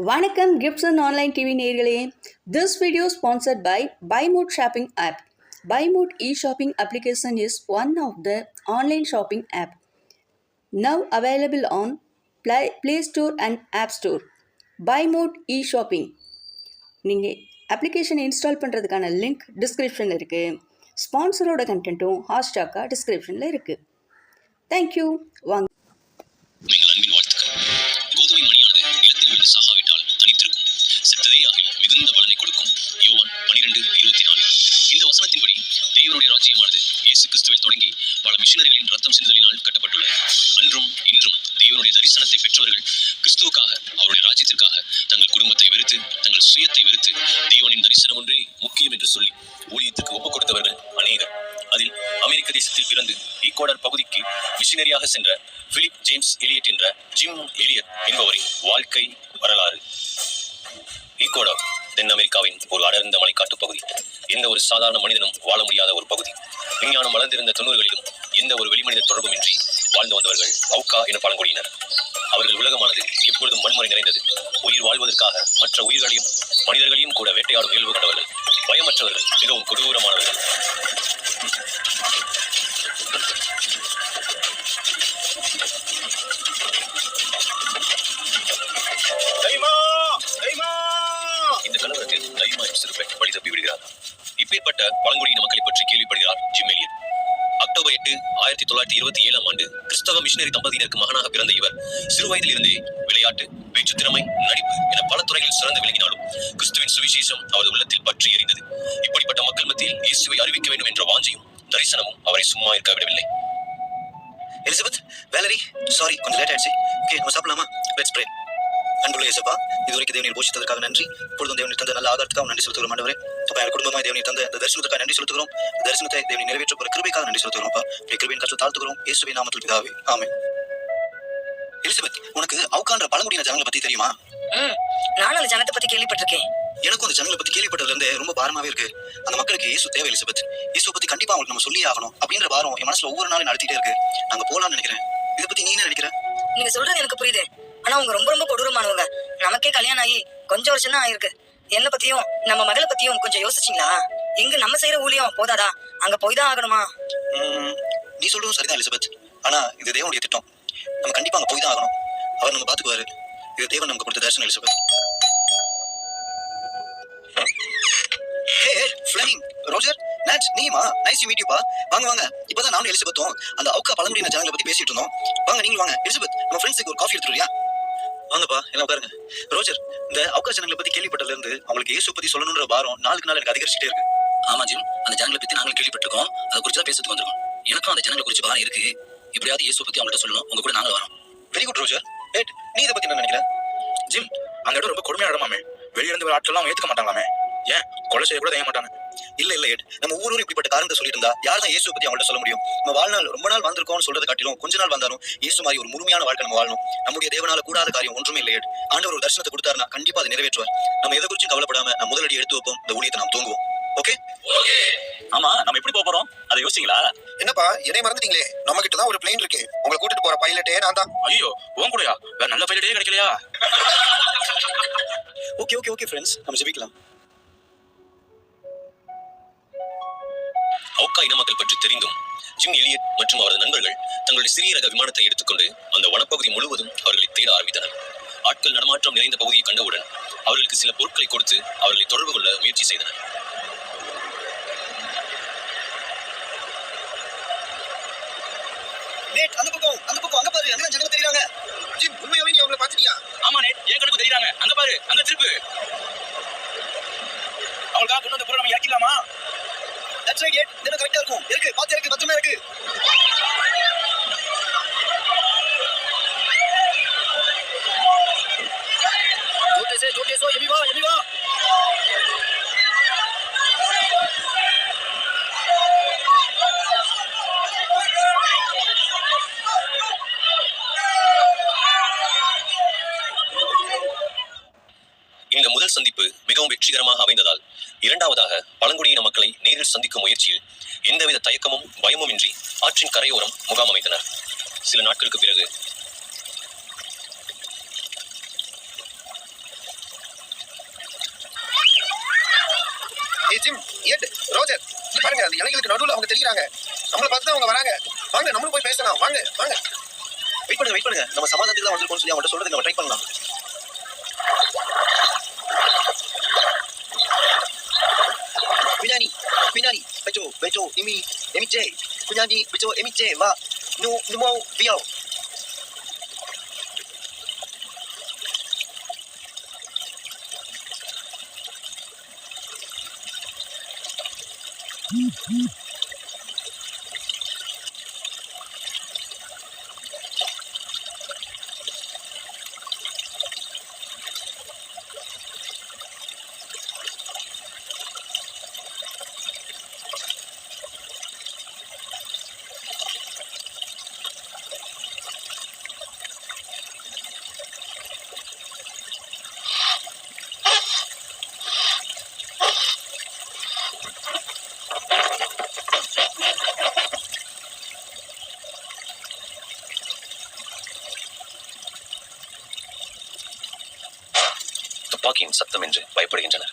வணக்கம் gifts and online TV நேர்களே this video sponsored by Bymot shopping app Bymot e shopping application is one of the online shopping app now available on play play store and app store Bymot e shopping நீங்கள் application install பண்ணுறதுக்கான link டிஸ்கிரிப்ஷனில் இருக்குது ஸ்பான்சரோட கண்டென்ட்டும் ஹாஸ்டாக்காக டிஸ்கிரிப்ஷனில் இருக்குது thank you வாங்க. மிஷினரிகளின் ரத்தம் சிந்துதலினால் கட்டப்பட்டுள்ளது. அன்றும் இன்றும் தேவனுடைய தரிசனத்தை பெற்றவர்கள் கிறிஸ்துவுக்காக அவருடைய ராஜ்யத்திற்காக தங்கள் குடும்பத்தை வெறுத்து தங்கள் சுயத்தை வெறுத்து தேவனின் தரிசனம் ஒன்றே முக்கியம் என்று சொல்லி ஊழியத்திற்கு ஒப்புக் கொடுத்தவர்கள் அநேகர். அதில் அமெரிக்க தேசத்தில் பிறந்து ஈக்குவடர் பகுதிக்கு மிஷினரியாக சென்ற பிலிப் ஜேம்ஸ் எலியட் என்ற ஜிம் எலியட் என்பவரின் வாழ்க்கை வரலாறு. ஈக்குவடர் தென் அமெரிக்காவின் ஒரு அடர்ந்த மலைக்காட்டு பகுதி. எந்த ஒரு சாதாரண மனிதனும் வாழ முடியாத ஒரு பகுதி. விஞ்ஞானம் வளர்ந்திருந்த தொண்ணூறுகளிலும் எந்த ஒரு வெளிமனித தொடர்புமின்றி வாழ்ந்து வந்தவர்கள் அவுக்கா என பழங்குடியினர். அவர்கள் உலகமானது எப்பொழுதும் வன்முறை நிறைந்தது. உயிர் வாழ்வதற்காக மற்ற உயிர்களையும் மனிதர்களையும் கூட வேட்டையாடும் இயல்பு கொண்டவர்கள் பயமற்றவர்கள் மிகவும் கொடூரமானவர்கள். தொள்ளாயிரத்தி இருபத்தி ஏழாம் ஆண்டு கிறிஸ்தவ மிஷினரி தம்பதியினருக்கு மகனாக பிறந்த இவர். சிறு வயதிலிருந்தே விளையாட்டு பேச்சு திறமை நடிப்பு என பல துறைகளில் சிறந்து விளங்கினாலும் கிறிஸ்துவின் சுவிசேஷம் அவரது உள்ளத்தில் பற்றி எறிந்தது இப்படிப்பட்ட மக்கள் மத்தியில் இயேசுவை அறிவிக்க வேண்டும் என்ற வாஞ்சையும் தரிசனமும் அவரை சும்மா இருக்க விடவில்லை எலிசபெத் வேலரி சாரி கொஞ்சம் லேட் ஆயிடுச்சு. ஓகே நம்ம சாப்பிடலாமா? லெட்ஸ் ப்ரே அன்புள்ள இயேசப்பா இதுவரைக்கும் தேவனில் போஷித்ததற்காக நன்றி. இப்பொழுதும் தேவனில் தந்த நல்ல ஆதாரத்துக்காக நன்றி செலுத்துகிறோம் ஆண்டவரே. அப்பா என் குடும்பமாய் தேவனில் தந்த இந்த தரிசனத்துக்காக நன்றி செலுத்துகிறோம். தரிசனத்தை தேவனை நிறைவேற்ற போற கிருபைக்காக நன்றி செலுத்துகிறோம் அப்பா. கிருபையின் கற்று தாழ்த்துகிறோம். இயேசுவின் நாமத்தில் பிதாவே ஆமென். எலிசபெத் உனக்கு அவுக்கான்ற பழங்குடியின ஜனங்களை பத்தி தெரியுமா? நானும் அந்த ஜனத்தை பத்தி கேள்விப்பட்டிருக்கேன். எனக்கும் அந்த ஜனங்களை பத்தி கேள்விப்பட்டதுல இருந்து ரொம்ப பாரமாவே இருக்கு. அந்த மக்களுக்கு இயேசு தேவை எலிசபெத். இயேசு பத்தி கண்டிப்பா அவங்களுக்கு நம்ம சொல்லி ஆகணும் அப்படின்ற பாரம் என் மனசுல ஒவ்வொரு நாளும் நடத்திட்டே இருக்கு. நாங்க போலாம்னு நினைக்கிறேன். இதை பத்தி நீ என்ன நினைக்கிற? நீங்க சொல்றது எனக்கு புரியுது. ஆனா அவங்க ரொம்ப ரொம்ப கொடூரமானவங்க. நமக்கே கல்யாணம் ஆகி கொஞ்சம் வருஷம் தான் ஆயிருக்கு. என்ன பத்தியும் நம்ம மகளை பத்தியும் கொஞ்சம் யோசிச்சீங்களா? எங்க நம்ம செய்யற ஊழியம் போதாதா? அங்க போய் தான் ஆகணுமா? நீ சொல்றதும் சரிதான் எலிசபெத். ஆனா இது தேவனுடைய திட்டம். நம்ம கண்டிப்பா அங்க போய் தான் ஆகணும். அவர் நம்ம பாத்துக்குவாரு இது தேவன் நமக்கு கொடுத்த தரிசனம் எலிசபெத். ஃபிளமிங் ரோஜர் நேட் நீமா நைஸ் யூ மீட் யூப்பா வாங்க வாங்க. இப்பதான் நானும் எலிசபெத்தும் அந்த அவுக்கா பழங்குடியின ஜனங்களை பத்தி பேசிட்டு இருந்தோம். வாங்க நீங்களும் வாங்க. எலிசபெத் நம்ம ஃப்ரெண்ட்ஸுக்கு ஒரு காஃபி எடுத்துருவியா வாங்கப்பா எல்லாம் உட்காருங்க ரோஜர் இந்த அவுக்கா ஜனங்களை பத்தி கேள்விப்பட்டதுல இருந்து அவங்களுக்கு இயேசு பத்தி சொல்லணுன்ற பாரம் நாளுக்கு நாள் எனக்கு அதிகரிச்சுட்டே இருக்கு. ஆமா ஜிம். அந்த ஜனங்களை பத்தி நாங்களும் கேள்விப்பட்டிருக்கோம். அதை குறித்து தான் பேசுறதுக்கு வந்திருக்கோம். எனக்கும் அந்த ஜனங்களை குறித்து பாரம் இருக்கு. எப்படியாவது இயேசு பத்தி அவங்கள்ட்ட சொல்லணும். உங்க கூட நாங்களும் வரோம். Very good Roger. ஏட் நீ இதை பத்தி என்ன நினைக்கிற? ஜிம் அந்த இடம் ரொம்ப கொடுமையான இடமாமே. வெளிய இருந்து வர ஆட்கள்லாம் ஏத்துக்க மாட்டாங்களாமே. ஏன்? கொலை செய்ய கூட செய்ய மாட்டாங்க இல்ல இல்ல நம்ம ஊரும் இப்படிப்பட்ட காரணத்தை சொல்லிட்டு இருந்தா யார் தான் இயேசு பத்தி அவங்கள்ட்ட சொல்ல முடியும்? நம்ம வாழ்நாள் ரொம்ப நாள் வந்திருக்கோம்னு சொல்றதை காட்டிலும் கொஞ்ச நாள் வந்தாலும் இயேசு மாதிரி ஒரு முழுமையான வாழ்க்கை நம்ம வாழணும். நம்முடைய தேவனால கூடாத காரியம் ஒன்றுமே இல்லை ஆண்டவர் ஒரு தரிசனத்தை கொடுத்தாருன்னா கண்டிப்பா அதை நிறைவேற்றுவார். நம்ம எதை குறிச்சும் கவலைப்படாம நம்ம முதலடி எடுத்து வைப்போம். இந்த ஊழியத்தை நாம் தூங்குவோம். ஓகே? ஆமா நம்ம எப்படி போக போறோம்? அதை யோசிங்களா என்னப்பா என்னை மறந்துட்டீங்களே? நம்ம கிட்ட தான் ஒரு பிளேன் இருக்கு. உங்களை கூட்டிட்டு போற பைலட்டே நான் தான். ஐயோ உன் கூடயா? வேற நல்ல பைலட்டே கிடைக்கலையா? ஓகே ஓகே ஓகே ஃப்ரெண்ட்ஸ் நம்ம ஜெபிக்கலாம். அவுக்கா இன மக்கள் பற்றி தெரிந்தும் ஜிம் எலியட் மற்றும் அவரது நண்பர்கள் தங்களுடைய சிறிய ரக விமானத்தை எடுத்துக்கொண்டு அந்த வனப்பகுதி முழுவதும் அவர்களை தேட ஆரம்பித்தனர். ஆட்கள் நடமாட்டம் நிறைந்த பகுதியை கண்டவுடன் அவர்களுக்கு சில பொருட்களை கொடுத்து அவர்களை தொடர்பு கொள்ள முயற்சி செய்தனர். நேட் அந்த பக்கம் அந்த பக்கம் அங்க பாரு அங்க ஜனங்க தெரியுறாங்க. ஜிம் உண்மையாவே நீ அவங்கள பாத்துட்டியா ஆமா நேட் என் கணக்கு தெரியுறாங்க. அங்க பாரு அங்க திருப்பு. அவங்களுக்காக கொண்டு வந்த பொருள் நம்ம இறக்கிடலாமா? தட்ஸ் சைடு எட் இது கரெக்டா இருக்கும். இருக்கு பாத்து இருக்கு பத்துமே இருக்கு. ஆற்றின் கரையோரம் முகாம் அமைத்தனர். சில நாட்களுக்கு பிறகு ஜிம் எட் ரோஜர் பாருங்க அந்த இலைகளுக்கு நடுவில் அவங்க தெரியுறாங்க. நம்மளை பார்த்து தான் அவங்க வராங்க. வாங்க நம்மளும் போய் பேசலாம். வாங்க வாங்க. வெயிட் பண்ணுங்க வெயிட் பண்ணுங்க. நம்ம சமாதானத்துக்கு தான் வந்திருக்கோம் சொல்லி அவங்கள்ட்ட சொல்றது நம்ம ட்ரை பண்ணலாம். வினாரி வினாரி பெச்சோ பெச்சோ இமி ஜெய் 분양이 의조 에미제 마 노, 누모 비어 Mm-hmm. துப்பாக்கியின் சத்தம் என்று பயப்படுகின்றனர்.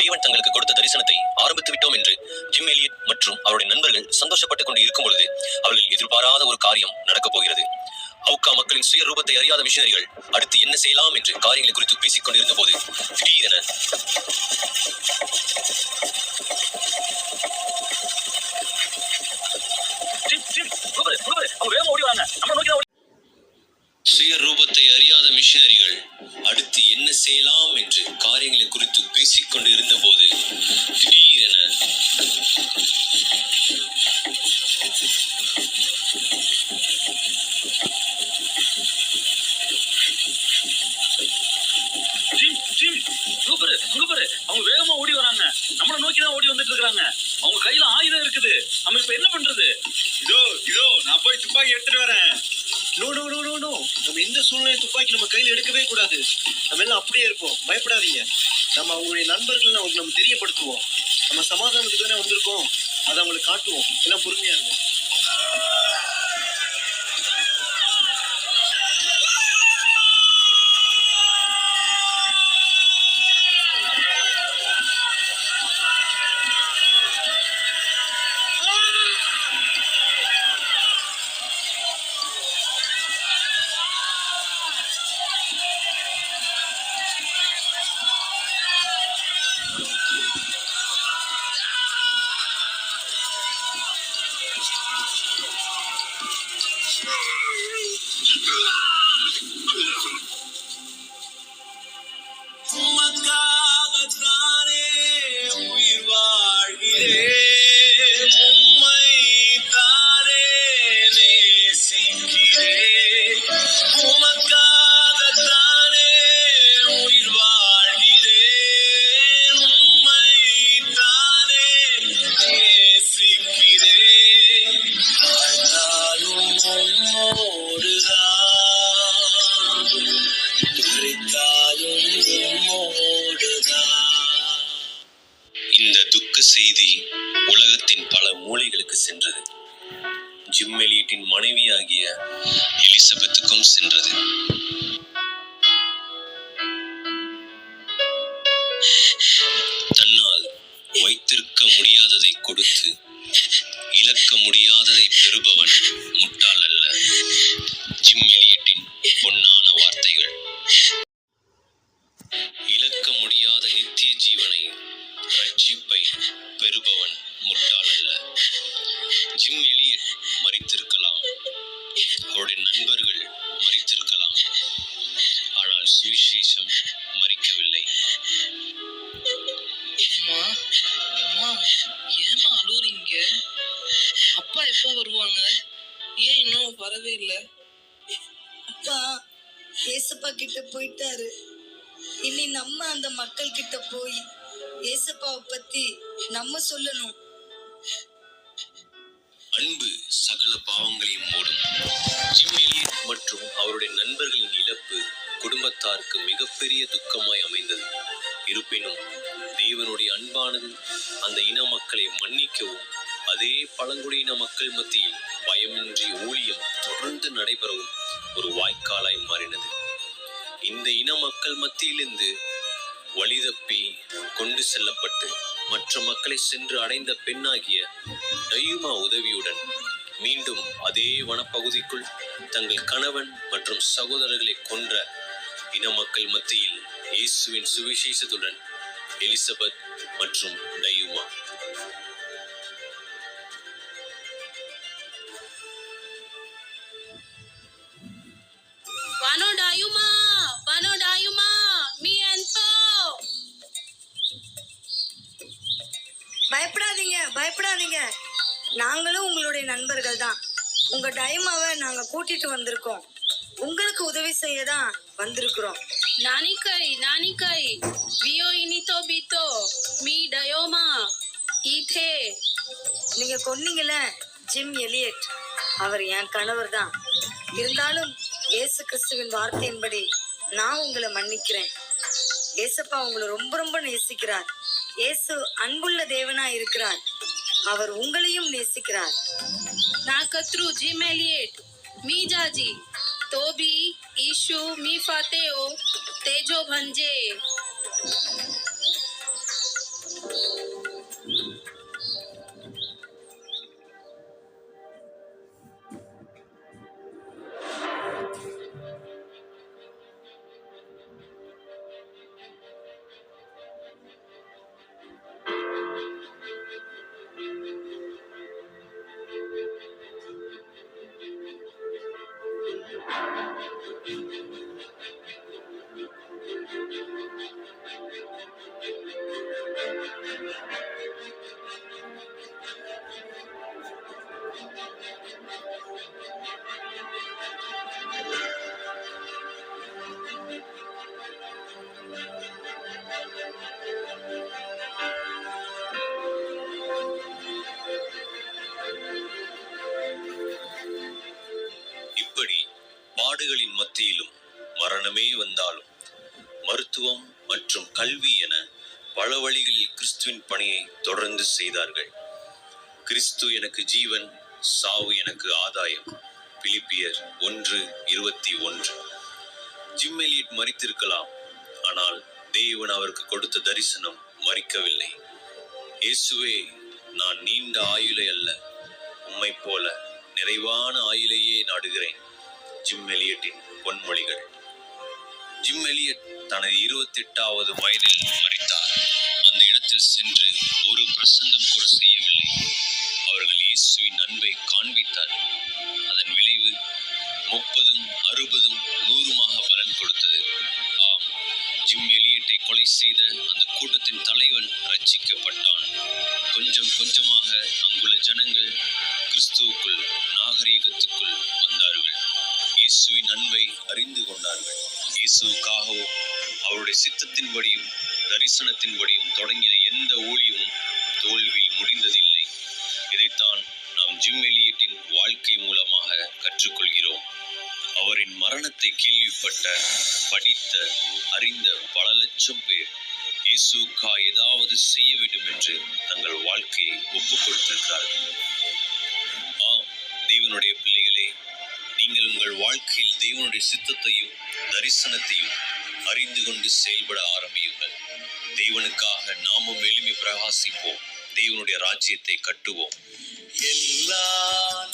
தேவன் தங்களுக்கு கொடுத்த தரிசனத்தை ஆரம்பித்து விட்டோம் என்று ஜிம் எலியட் மற்றும் அவருடைய நண்பர்கள் சந்தோஷப்பட்டுக் கொண்டு இருக்கும் பொழுது அவர்கள் எதிர்பாராத ஒரு காரியம் நடக்கப் போகிறது. அவுக்கா மக்களின் சுய ரூபத்தை அறியாத மிஷனரிகள் அடுத்து என்ன செய்யலாம் என்று காரியங்களை குறித்து பேசிக் கொண்டிருந்த போது திடீரென சுய ரூபத்தை அறியாத மிஷனரிகள் அடுத்து என்ன செய்யலாம் என்று காரியங்களை குறித்து பேசிக்கொண்டு இருந்தபோது போது திடீரென நம்ம கையில் எடுக்கவே கூடாது. நம்ம எல்லாம் அப்படியே இருப்போம். பயப்படாதீங்க. நம்ம அவங்களுடைய நண்பர்கள் அவங்களுக்கு நம்ம தெரியப்படுத்துவோம். நம்ம சமாதானத்துக்கு தானே வந்திருக்கோம். அதை அவங்களுக்கு காட்டுவோம். எல்லாம் பொறுமையாக இருக்கும் Yeah! வைத்திருக்க முடியாததை கொடுத்து இழக்க முடியாததை பெறுபவன் ஏமா அழுவுறீங்க? அப்பா எப்போ வருவாங்க? ஏன் இன்னும் வரவே இல்லை? அப்பா ஏசப்பா கிட்ட போயிட்டாரு. இனி நம்ம அந்த மக்கள் கிட்ட போய் ஏசப்பாவை பத்தி நம்ம சொல்லணும். அன்பு சகல பாவங்களையும் மூடும். ஜிம் எலியட் மற்றும் அவருடைய நண்பர்களின் இழப்பு குடும்பத்தாருக்கு மிகப்பெரிய துக்கமாய் அமைந்தது. இருப்பினும் தேவனுடைய அன்பானது அந்த இன மக்களை மன்னிக்கவும் அதே பழங்குடியின மக்கள் மத்தியில் பயமின்றி ஊழியம் தொடர்ந்து நடைபெறவும் ஒரு வாய்க்காலாய் மாறினது. இந்த இன மக்கள் மத்தியிலிருந்து வழிதப்பி கொண்டு செல்லப்பட்டு மற்ற மக்களை சென்று அடைந்த பெண்ணாகிய டயுமா உதவியுடன் மீண்டும் அதே வனப்பகுதிக்குள் தங்கள் கணவன் மற்றும் சகோதரர்களை கொன்ற இன மக்கள் மத்தியில் இயேசுவின் சுவிசேஷத்துடன் எலிசபெத் மற்றும் Anto! பயப்படாதீங்க பயப்படாதீங்க. நாங்களும் உங்களுடைய நண்பர்கள் தான். உங்க டைமாவை நாங்க கூட்டிட்டு வந்திருக்கோம். உங்களுக்கு உதவி செய்ய தான் வந்திருக்கிறோம். Nanikai, Nanikai! Vio inito bito! Mi Dayoma! Ithe! நீங்க கொன்னீங்கல்ல ஜிம் எலியட் அவர் என் கணவர் தான் இருந்தாலும் இயேசு கிறிஸ்துவின் வார்த்தையின்படி நான் உங்களை மன்னிக்கிறேன் ஏசப்பா உங்களை ரொம்ப ரொம்ப நேசிக்கிறார் இயேசு அன்புள்ள தேவனா இருக்கிறார் அவர் உங்களையும் நேசிக்கிறார் Nakatru Jim Elliot! Mi Jaji! Tobi, Ishu, Mi Fateo! Tejo તેજો ભંજે மருத்துவம் மற்றும் கல்வி என பல வழிகளில் கிறிஸ்துவின் பணியை தொடர்ந்து செய்தார்கள். கிறிஸ்து எனக்கு ஜீவன் சாவு எனக்கு ஆதாயம். பிலிப்பியர் ஒன்று இருபத்தி ஒன்று. ஜிம் எலியட் மறித்திருக்கலாம் ஆனால் தேவன் அவருக்கு கொடுத்த தரிசனம் மறிக்கவில்லை இயேசுவே நான் நீண்ட ஆயுளை அல்ல உம்மை போல நிறைவான ஆயுளையே நாடுகிறேன். ஜிம் எலியட்டின் பொன்மொழிகள். ஜிம் எலியட் தனது இருபத்தி எட்டாவது வயதில் மறித்தார். அந்த இடத்தில் சென்று ஒரு பிரசங்கம் கூட செய்யவில்லை. அவர்கள் இயேசுவின் அன்பை காண்பித்தார்கள் அதன் விளைவு முப்பதும் அறுபதும் நூறுமாக பலன் கொடுத்தது. ஆம் ஜிம் எலியட்டை கொலை செய்த அந்த கூட்டத்தின் தலைவன் ரட்சிக்கப்பட்டான் கொஞ்சம் கொஞ்சமாக அங்குள்ள ஜனங்கள் கிறிஸ்துவுக்குள் நாகரீகத்துக்குள் வந்தார்கள். இயேசுவின் அன்பை அறிந்து கொண்டார்கள். இயேசுக்காகவும் அவருடைய சித்தத்தின்படியும் தரிசனத்தின்படியும் தொடங்கின எந்த ஊழியமும் தோல்வியில் முடிந்ததில்லை. இதைத்தான் நாம் ஜிம் எலியட்டின் வாழ்க்கை மூலமாக கற்றுக்கொள்கிறோம். அவரின் மரணத்தை கேள்விப்பட்ட படித்த அறிந்த பல லட்சம் பேர் இயேசுக்கா ஏதாவது செய்ய வேண்டும் என்று தங்கள் வாழ்க்கையை ஒப்புக் கொடுத்திருக்கிறார்கள் தேவனுடைய சித்தத்தையும் தரிசனத்தையும் அறிந்து கொண்டு செயல்பட ஆரம்பியுங்கள். தேவனுக்காக நாமும் எளிமை பிரகாசிப்போம். தேவனுடைய ராஜ்யத்தை கட்டுவோம். எல்லா